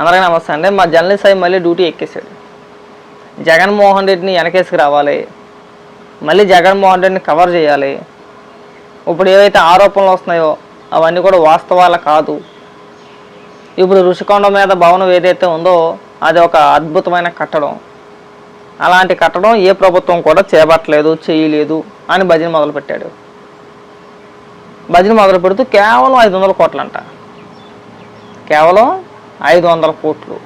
అందరికీ నమస్తే అండి. మా జర్నలిస్ట్ సాయి మళ్ళీ డ్యూటీ ఎక్కేసాడు జగన్మోహన్ రెడ్డిని వెనకేసుకు రావాలి. మళ్ళీ జగన్మోహన్ రెడ్డిని కవర్ చేయాలి. ఇప్పుడు ఏవైతే ఆరోపణలు వస్తున్నాయో అవన్నీ కూడా వాస్తవాలు కాదు. ఇప్పుడు ఋషికొండ మీద భవనం ఏదైతే ఉందో అది ఒక అద్భుతమైన కట్టడం. అలాంటి కట్టడం ఏ ప్రభుత్వం కూడా చేపట్టలేదు చేయలేదు అని భజన మొదలుపెట్టాడు. భజన మొదలు పెడుతూ కేవలం ఐదు వందల కోట్లంట. కేవలం ఐదు వందల కోట్లు.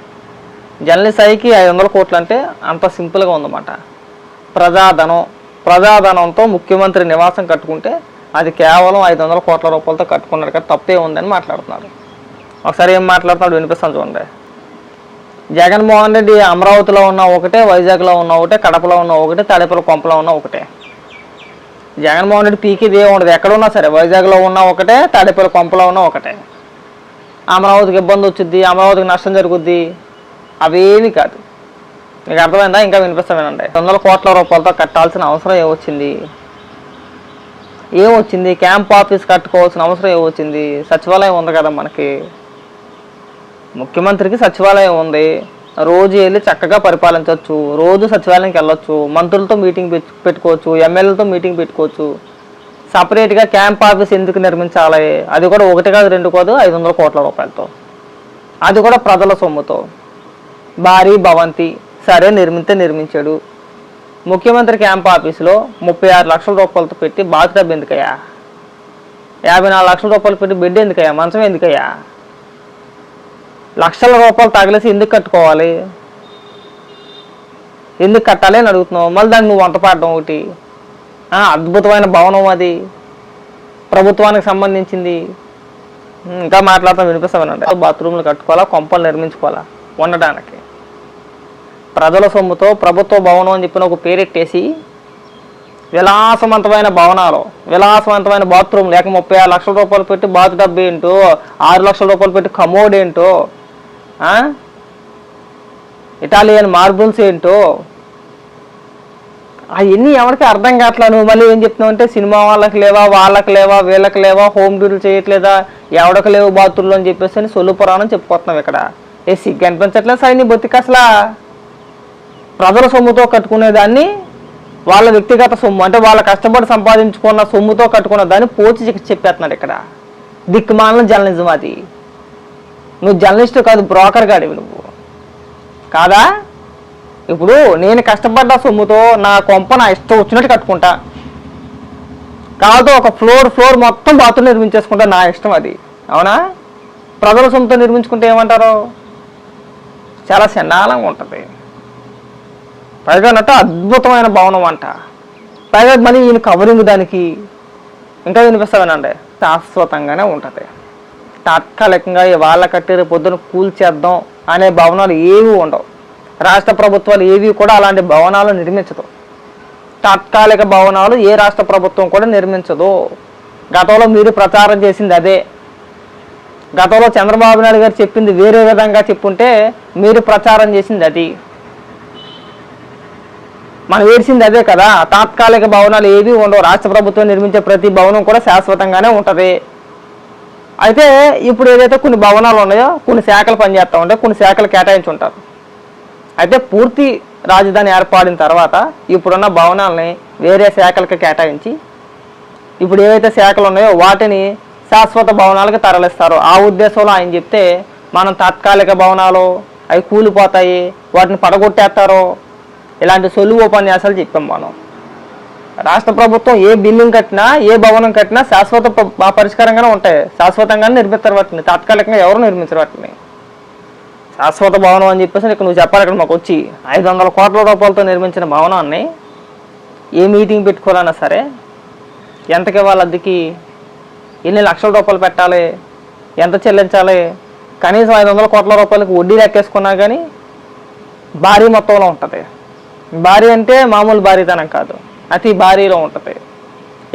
జర్నలిస్ట్ స్థాయికి ఐదు వందల కోట్లు అంటే అంత సింపుల్గా ఉందన్నమాట. ప్రజాధనం ప్రజాధనంతో ముఖ్యమంత్రి నివాసం కట్టుకుంటే అది కేవలం ఐదు వందల కోట్ల రూపాయలతో కట్టుకున్నాడు కదా తప్పే ఉందని మాట్లాడుతున్నారు. ఒకసారి ఏం మాట్లాడుతున్నాడు వినిపిస్తాను చూడండి. జగన్మోహన్ రెడ్డి అమరావతిలో ఉన్న ఒకటే వైజాగ్లో ఉన్న ఒకటే కడపలో ఉన్న ఒకటే తాడేపల్లి కొంపలో ఉన్న ఒకటే. జగన్మోహన్ రెడ్డి పీకిది ఏ ఉండదు ఎక్కడ ఉన్నా సరే వైజాగ్లో ఉన్న ఒకటే తాడేపల్లి కొంపలో ఉన్న ఒకటే. అమరావతికి ఇబ్బంది వచ్చింది అమరావతికి నష్టం జరుగుద్ది అవేమి కాదు. మీకు అర్థమైందా? ఇంకా వినిపిస్తామేనండి వందల కోట్ల రూపాయలతో కట్టాల్సిన అవసరం ఏమొచ్చింది? ఏమొచ్చింది? క్యాంప్ ఆఫీస్ కట్టుకోవాల్సిన అవసరం ఏమొచ్చింది? సచివాలయం ఉంది కదా మనకి. ముఖ్యమంత్రికి సచివాలయం ఉంది. రోజు వెళ్ళి చక్కగా పరిపాలించవచ్చు రోజు సచివాలయంకి వెళ్ళొచ్చు. మంత్రులతో మీటింగ్ పెట్టు- పెట్టుకోవచ్చు. ఎమ్మెల్యేలతో మీటింగ్ పెట్టుకోవచ్చు. సపరేట్గా క్యాంప్ ఆఫీస్ ఎందుకు నిర్మించాలి? అది కూడా ఒకటి కాదు రెండు కాదు ఐదు వందల కోట్ల రూపాయలతో. అది కూడా ప్రజల సొమ్ముతో. భారీ భవంతి సరే నిర్మితే నిర్మించాడు. ముఖ్యమంత్రి క్యాంప్ ఆఫీసులో ముప్పై ఆరు లక్షల రూపాయలతో పెట్టి బాత్టబ్ ఎందుకయ్యా? యాభై నాలుగు లక్షల రూపాయలు పెట్టి బెడ్ ఎందుకయ్యా? మంచం ఎందుకయ్యా? లక్షల రూపాయలు తగిలేసి ఎందుకు కట్టుకోవాలి? ఎందుకు కట్టాలి అని అడుగుతున్నావు? మళ్ళీ దాన్ని నువ్వు వంట పాడడం ఒకటి. అద్భుతమైన భవనం అది. ప్రభుత్వానికి సంబంధించింది. ఇంకా మాట్లాడతాం వినిపిస్తామనండి. బాత్రూమ్లు కట్టుకోవాలా కొంపలు నిర్మించుకోవాలా? ఉండడానికి. ప్రజల సొమ్ముతో ప్రభుత్వ భవనం అని చెప్పిన ఒక పేరెట్టేసి విలాసవంతమైన భవనాలు విలాసవంతమైన బాత్రూమ్ లేక ముప్పై ఆరు లక్షల రూపాయలు పెట్టి బాత్ డబ్బు ఏంటో ఆరు లక్షల రూపాయలు పెట్టి కమోడ్ ఏంటో ఇటాలియన్ మార్బుల్స్ ఏంటో అవన్నీ ఎవరికి అర్థం కావట్లా నువ్వు మళ్ళీ ఏం చెప్తున్నావు అంటే సినిమా వాళ్ళకి లేవా వాళ్ళకి లేవా వీళ్ళకి లేవా హోమ్ డ్యూటీలు చేయట్లేదా ఎవడకు లేవు బాతుల్లో అని చెప్పేసి అని సొల్లు పురాణం చెప్పుకుంటున్నావు ఇక్కడ. ఏ సిగ్గు అనిపించట్లేదు సరే నీ బొత్తికి అసలు ప్రజల సొమ్ముతో కట్టుకునే దాన్ని వాళ్ళ వ్యక్తిగత సొమ్ము అంటే వాళ్ళ కష్టపడి సంపాదించుకున్న సొమ్ముతో కట్టుకున్న దాన్ని పోచి చెప్పేస్తున్నాడు ఇక్కడ. దిక్కుమాలిన జర్నలిజం అది. నువ్వు జర్నలిస్ట్ కాదు బ్రోకర్ గాడివి నువ్వు. కాదా? ఇప్పుడు నేను కష్టపడ్డ సొమ్ముతో నా కొంప నా ఇష్టం వచ్చినట్టు కట్టుకుంటా. కాదు ఒక ఫ్లోర్ ఫ్లోర్ మొత్తం బాత్రూమ్ నిర్మించేసుకుంటా నా ఇష్టం అది. అవునా? ప్రజల సొమ్ముతో నిర్మించుకుంటే ఏమంటారు? చాలా చండాలంగా ఉంటుంది. పైగా అన్నట్టు అద్భుతమైన భవనం అంట. పైగా మళ్ళీ ఈయన కవరింగ్ దానికి ఇంకా వినిపిస్తానండి శాశ్వతంగానే ఉంటుంది. తాత్కాలికంగా వాళ్ళ కట్టి రేపు పొద్దున కూల్చేద్దాం అనే భవనాలు ఏవి ఉండవు. రాష్ట్ర ప్రభుత్వాలు ఏవి కూడా అలాంటి భవనాలు నిర్మించదు. తాత్కాలిక భవనాలు ఏ రాష్ట్ర ప్రభుత్వం కూడా నిర్మించదు. గతంలో మీరు ప్రచారం చేసింది అదే. గతంలో చంద్రబాబు నాయుడు గారు చెప్పింది వేరే విధంగా చెప్పుంటే మీరు ప్రచారం చేసింది అది. మనం వేసింది అదే కదా. తాత్కాలిక భవనాలు ఏవి ఉండవు. రాష్ట్ర ప్రభుత్వం నిర్మించే ప్రతి భవనం కూడా శాశ్వతంగానే ఉంటుంది. అయితే ఇప్పుడు ఏదైతే కొన్ని భవనాలు ఉన్నాయో కొన్ని శాఖలు పనిచేస్తూ ఉంటాయి కొన్ని శాఖలు కేటాయించి ఉంటారు అయితే పూర్తి రాజధాని ఏర్పడిన తర్వాత ఇప్పుడున్న భవనాలని వేరే శాఖలకు కేటాయించి ఇప్పుడు ఏవైతే శాఖలు ఉన్నాయో వాటిని శాశ్వత భవనాలకు తరలిస్తారు. ఆ ఉద్దేశంలో ఆయన చెప్తే మనం తాత్కాలిక భవనాలు అవి కూలిపోతాయి వాటిని పడగొట్టేస్తారు. ఇలాంటి సొలువు ఉపన్యాసాలు చెప్పాం మనం. రాష్ట్ర ప్రభుత్వం ఏ బిల్డింగ్ కట్టినా ఏ భవనం కట్టినా శాశ్వత పరిష్కారంగానే ఉంటాయి. శాశ్వతంగానే నిర్మిస్తారు వాటిని. తాత్కాలికంగా ఎవరు నిర్మించరు వాటిని. శాశ్వత భవనం అని చెప్పేసి ఇక్కడ నువ్వు చెప్పాలి. ఇక్కడ మాకు వచ్చి ఐదు వందల కోట్ల రూపాయలతో నిర్మించిన భవనాన్ని ఏ మీటింగ్ పెట్టుకోవాలన్నా సరే ఎంతకి ఇవ్వాలి అద్దెకి? ఎన్ని లక్షల రూపాయలు పెట్టాలి? ఎంత చెల్లించాలి? కనీసం ఐదు వందల కోట్ల రూపాయలకు వడ్డీ లెక్కేసుకున్నా కానీ భారీ మొత్తంలో ఉంటుంది. భారీ అంటే మామూలు భారీతనం కాదు. అతి భారీలో ఉంటుంది.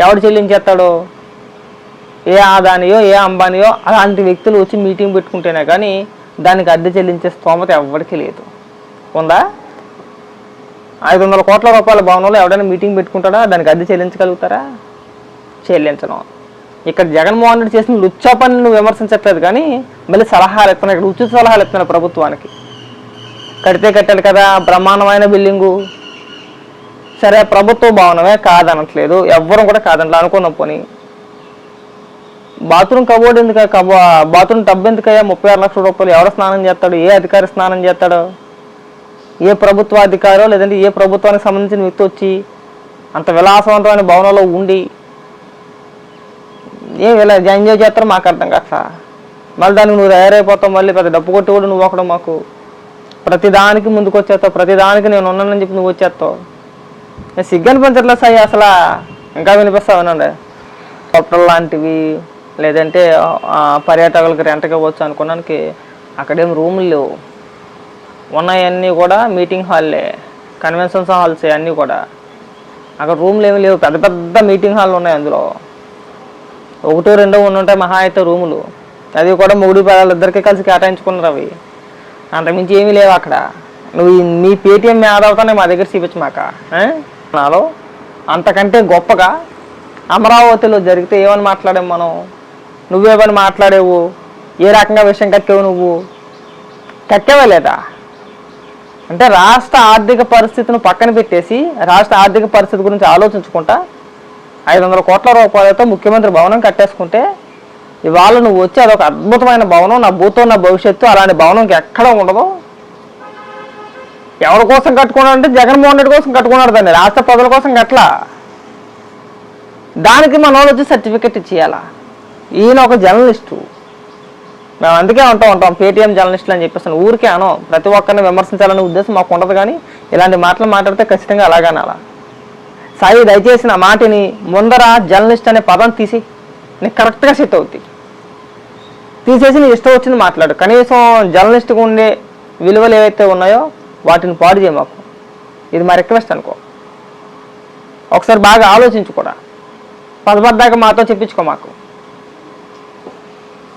ఎవడు చెల్లించేస్తాడు? ఏ ఆదానియో ఏ అంబానియో అలాంటి వ్యక్తులు వచ్చి మీటింగ్ పెట్టుకుంటేనే కానీ దానికి అద్దె చెల్లించే స్తోమత ఎవరికి లేదు. ఉందా? ఐదు వందల కోట్ల రూపాయల భవనంలో ఎవడైనా మీటింగ్ పెట్టుకుంటాడా? దానికి అద్దె చెల్లించగలుగుతారా? చెల్లించడం ఇక్కడ జగన్మోహన్ రెడ్డి చేసిన లుచ్చా పని నువ్వు విమర్శించట్లేదు కానీ మళ్ళీ సలహాలు ఇస్తున్నావు ఇక్కడ ఉచిత సలహాలు ఇస్తున్నాను ప్రభుత్వానికి. కడితే కట్టాలి కదా బ్రహ్మాండమైన బిల్డింగు. సరే ప్రభుత్వ భవనమే కాదనట్లేదు. ఎవ్వరం కూడా కాదంటే అనుకున్న పోనీ. బాత్రూమ్ కబోర్డ్ ఎందుకు కబో బాత్రూమ్ టబ్ ఎందుకయ్యా? ముప్పై ఆరు లక్షల రూపాయలు ఎవరు స్నానం చేస్తాడు? ఏ అధికారి స్నానం చేస్తాడు? ఏ ప్రభుత్వ అధికారో లేదంటే ఏ ప్రభుత్వానికి సంబంధించిన వ్యక్తి వచ్చి అంత విలాసవంతమైన భవనంలో ఉండి ఏం ఇలా ఎంజాయ్ చేస్తారో మాకు అర్థం కాక మళ్ళీ దానికి నువ్వు తయారైపోతావు మళ్ళీ పెద్ద డబ్బు కొట్టి కూడా నువ్వు ఒకడు మాకు ప్రతిదానికి ముందుకు వచ్చేస్తావు ప్రతిదానికి నేను ఉన్నానని చెప్పి నువ్వు వచ్చేస్తావు. నేను సిగ్గు అనిపించట్లేదు సాయి అసలు. ఇంకా వినిపిస్తావు వినండి హోటల్ లాంటివి లేదంటే పర్యాటకులకు రెంట్కి ఇవ్వచ్చు అనుకున్నానికి అక్కడేం రూములు లేవు. ఉన్నాయన్నీ కూడా మీటింగ్ హాల్లే కన్వెన్షన్స్ హాల్స్ అన్నీ కూడా. అక్కడ రూమ్లు ఏమి లేవు పెద్ద పెద్ద మీటింగ్ హాల్ ఉన్నాయి అందులో. ఒకటో రెండో ఉంటాయి మహా అయితే రూములు అది కూడా మూడు పేదలు ఇద్దరికి కలిసి కేటాయించుకున్నారు అవి. అంతకుమించి ఏమీ లేవు అక్కడ. నువ్వు నీ పేటిఎం ఆదవుతానే మా దగ్గర చూపించు మాక నాలో అంతకంటే గొప్పగా అమరావతిలో జరిగితే ఏమని మాట్లాడాం మనం? నువ్వేమని మాట్లాడేవు? ఏ రకంగా విషయం కక్కేవు నువ్వు? కక్కేవలేదా అంటే రాష్ట్ర ఆర్థిక పరిస్థితిని పక్కన పెట్టేసి రాష్ట్ర ఆర్థిక పరిస్థితి గురించి ఆలోచించుకుంటా ఐదు వందల కోట్ల రూపాయలతో ముఖ్యమంత్రి భవనం కట్టేసుకుంటే ఇవాళ నువ్వు వచ్చి అదొక అద్భుతమైన భవనం నా భూతం నా భవిష్యత్తు అలాంటి భవనం ఎక్కడ ఉండదు. ఎవరి కోసం కట్టుకున్నాడు అంటే జగన్మోహన్ రెడ్డి కోసం కట్టుకున్నాడు దాన్ని రాష్ట్ర ప్రజల కోసం కట్టలా. దానికి మన వాళ్ళు వచ్చి సర్టిఫికెట్ ఇచ్చేయాలా? ఈయన ఒక జర్నలిస్టు. మేము అందుకే అంటూ ఉంటాం. పేటీఎం జర్నలిస్టులు అని చెప్పేసి ఊరికే అనో. ప్రతి ఒక్కరిని విమర్శించాలనే ఉద్దేశం మాకు ఉండదు కానీ ఇలాంటి మాటలు మాట్లాడితే ఖచ్చితంగా అలాగానే అలా సాయి దయచేసి నా మాటిని ముందర జర్నలిస్ట్ అనే పదం తీసి నీకు కరెక్ట్గా సెట్ అవుతుంది తీసేసి నీ ఇష్టం వచ్చింది మాట్లాడు. కనీసం జర్నలిస్ట్కి ఉండే విలువలు ఏవైతే ఉన్నాయో వాటిని పాడు చేయ మాకు. ఇది మా రిక్వెస్ట్ అనుకో. ఒకసారి బాగా ఆలోచించు కూడా. పదపడ్డాక మాతో చెప్పించుకో మాకు.